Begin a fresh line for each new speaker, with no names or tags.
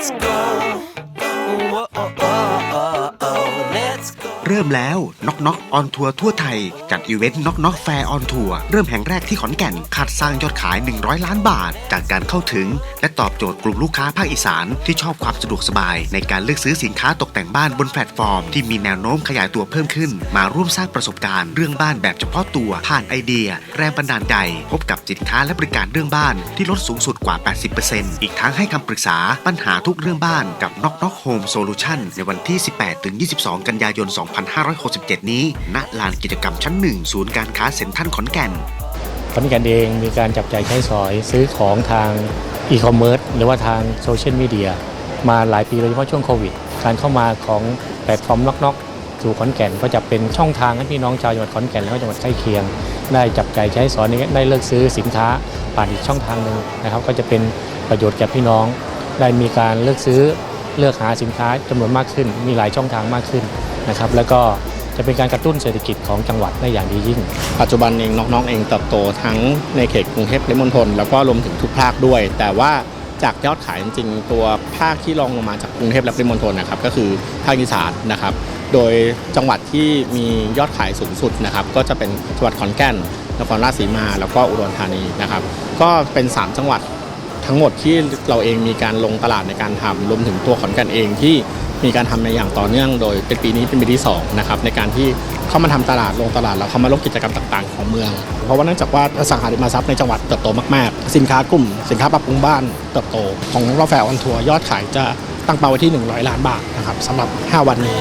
let's go.
เริ่มแล้วน็อกน็อกออนทัวร์ทั่วไทย จัดอีเวนต์น็อกน็อกแฟร์ออนทัวร์เริ่มแห่งแรกที่ขอนแก่นคาดสร้างยอดขาย 100 ล้านบาท จากการเข้าถึง และตอบโจทย์กลุ่มลูกค้าภาคอีสานที่ชอบความสะดวกสบาย ในการเลือกซื้อสินค้าตกแต่งบ้านบนแพลตฟอร์ม ที่มีแนวโน้มขยายตัวเพิ่มขึ้น มาร่วมสร้างประสบการณ์เรื่องบ้านแบบเฉพาะตัวผ่านไอเดีย แรงบันดาลใจพบกับสินค้าและบริการเรื่องบ้านที่ลดสูงสุดกว่า 80%อีกทั้งให้คำปรึกษาปัญหาทุกเรื่องบ้านกับ Knock Knock Home Solution ในวันที่ 18-22 กันยายน2567 นี้ ณ ลานกิจกรรมชั้น1ศูนย์การค้าเซ็นทรัลขอนแก่น
ขอนแก่นเองมีการจับจ่ายใช้สอยซื้อของทางอีคอมเมิร์ซหรือว่าทางโซเชียลมีเดียมาหลายปีโดยเฉพาะช่วงโควิด การเข้ามาของแพลตฟอร์มน็อกๆ สู่ขอนแก่นก็จะเป็นช่องทางให้พี่น้องชาวจังหวัดขอนแก่นและจังหวัดใกล้เคียง ได้จับจ่ายใช้สอยได้เลือกซื้อสินค้าผ่านอีกช่องทางหนึ่งนะครับ ก็จะเป็นประโยชน์แก่พี่น้อง ได้มีการเลือกซื้อเลือกหาสินค้าจำนวนมากขึ้น มีหลายช่องทางมากขึ้น นะครับ แล้วก็จะเป็นการกระตุ้นเศรษฐกิจของจังหวัดได้อย่างดียิ่ง
ปัจจุบันเองน้องๆเองเติบโตทั้งในเขตกรุงเทพและมณฑลแล้วก็รวมถึงทุกภาคด้วย แต่ว่าจากยอดขายจริงๆ ตัวภาคที่รองลงมาจากกรุงเทพและปริมณฑลนะครับก็คือภาคอีสานนะครับ โดยจังหวัดที่มียอดขายสูงสุดนะครับก็จะเป็นจังหวัดขอนแก่นนครราชสีมา แล้วก็อุดรธานีนะครับก็เป็น 3 จังหวัดทั้งหมดที่เราเองมีการลงตลาดในการทำรวมถึงตัวขอนแก่นเองที่ มีการทำในอย่างต่อเนื่องโดยเป็นปีนี้เป็นปีที่สองนะครับในการที่เข้ามาทำตลาดลงตลาดแล้วเข้ามาลงกิจกรรมต่าง ๆ ของเมือง เพราะว่าเนื่องจากว่าอสังหาริมทรัพย์ในจังหวัดเติบโตมากๆ สินค้ากลุ่ม สินค้าปรับปรุงบ้านเติบโต ของเราแฟออนทัวร์ยอดขายจะตั้งเป้าไว้ที่ 100 ล้านบาทนะครับสำหรับ 5 วันนี้